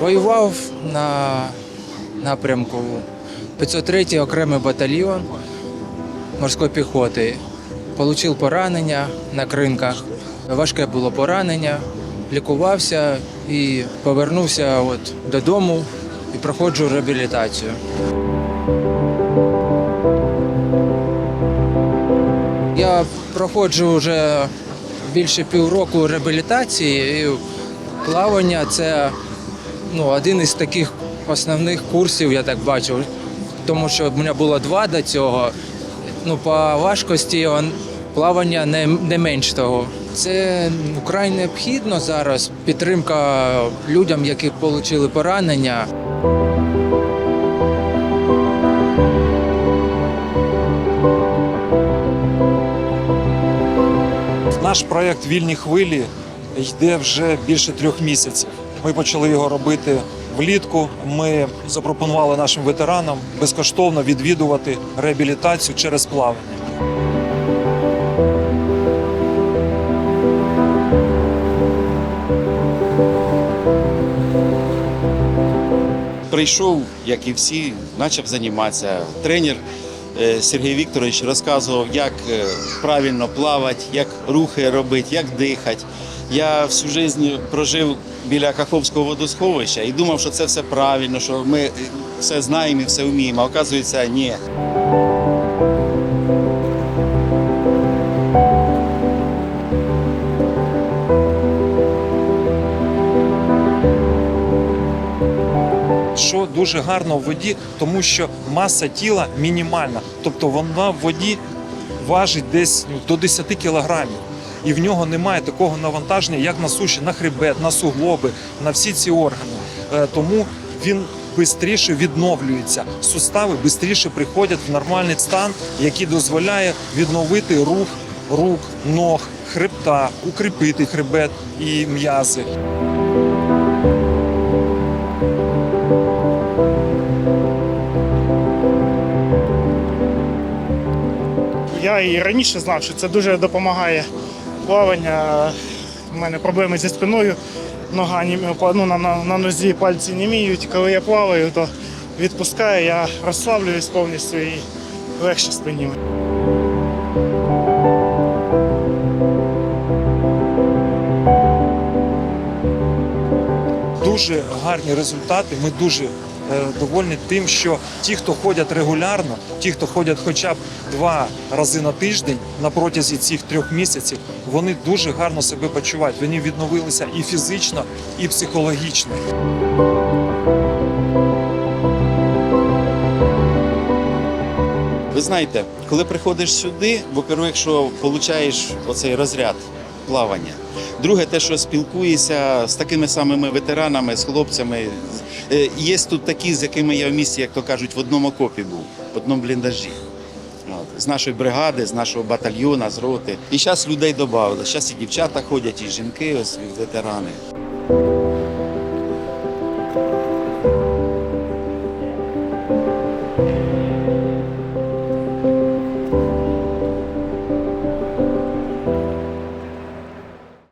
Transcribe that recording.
воював на напрямку 503 окремий батальйон морської піхоти. Получив поранення на кринках. Важке було поранення, лікувався і повернувся от додому і проходжу реабілітацію. Я проходжу вже більше півроку реабілітації. І плавання це ну, один із таких основних курсів, я так бачу. Тому що в мене було два до цього. Ну, по важкості плавання не, не менш того. Це вкрай необхідно зараз. Підтримка людям, які отримали поранення. Наш проект Вільні хвилі йде вже більше трьох місяців. Ми почали його робити влітку. Ми запропонували нашим ветеранам безкоштовно відвідувати реабілітацію через плавання. Прийшов, як і всі, почав займатися. Тренер е, Сергій Вікторович розказував, як е, правильно плавати, як рухи робити, як дихати. Я всю життя прожив біля Каховського водосховища і думав, що це все правильно, що ми все знаємо і все вміємо. А оказується, ні. Що дуже гарно в воді, тому що маса тіла мінімальна, тобто вона в воді важить десь до 10 кілограмів. І в нього немає такого навантаження, як на суші, на хребет, на суглоби, на всі ці органи. Е, Тому він швидше відновлюється. Сустави швидше приходять в нормальний стан, який дозволяє відновити рух рук, ног, хребта, укріпити хребет і м'язи. Я і раніше знав, що це дуже допомагає плавання. У мене проблеми зі спиною, нога ну, на, на, на нозі пальці німіють. Коли я плаваю, то відпускаю, я розслаблююсь повністю і легше спині. дуже гарні результати. Ми дуже довольні тим, що ті, хто ходять регулярно, ті, хто ходять хоча б два рази на тиждень на протязі цих трьох місяців, вони дуже гарно себе почувають. Вони відновилися і фізично, і психологічно. Ви знаєте, коли приходиш сюди, во-первых, що отримуєш оцей розряд плавання. Друге, те, що спілкуюся з такими самими ветеранами, з хлопцями. Е, Є тут такі, з якими я в місті, як то кажуть, в одному окопі був, в одному бліндажі. З нашої бригади, з нашого батальйона, з роти. І зараз людей додали. Зараз і дівчата ходять, і жінки, ось ветерани.